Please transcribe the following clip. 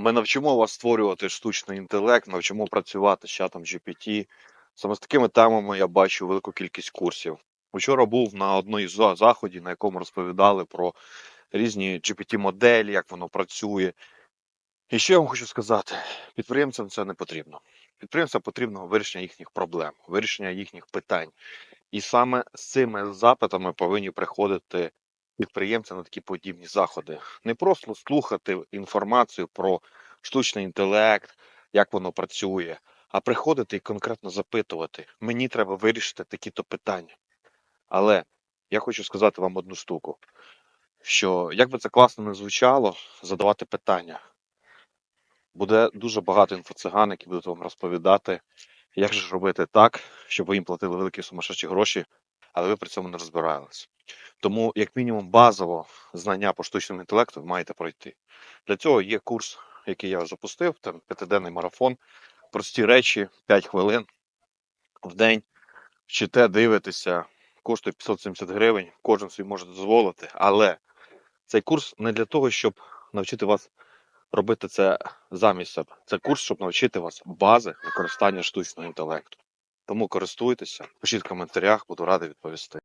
Ми навчимо вас створювати штучний інтелект, навчимо працювати з чатом GPT. Саме з такими темами я бачу велику кількість курсів. Учора був на одній з заходів, на якому розповідали про різні GPT-моделі, як воно працює. І що я вам хочу сказати: підприємцям це не потрібно. Підприємцям потрібно вирішення їхніх проблем, вирішення їхніх питань. І саме з цими запитами повинні приходити підприємці на такі подібні заходи. Не просто слухати інформацію про штучний інтелект, як воно працює, а приходити і конкретно запитувати: мені треба вирішити такі-то питання. Але я хочу сказати вам одну штуку: що як би це класно не звучало, задавати питання. Буде дуже багато інфоциган, які будуть вам розповідати, як же робити так, щоб ви їм платили великі сумасшедші гроші, але ви при цьому не розбирались. Тому, як мінімум, базово знання по штучному інтелекту маєте пройти. Для цього є курс, який я запустив, там п'ятиденний марафон, прості речі, 5 хвилин в день. Вчите, дивитеся, коштує 570 гривень, кожен собі може дозволити. Але цей курс не для того, щоб навчити вас робити це замість себе. Це курс, щоб навчити вас бази використання штучного інтелекту. Тому користуйтеся, пишіть в коментарях, буду радий відповісти.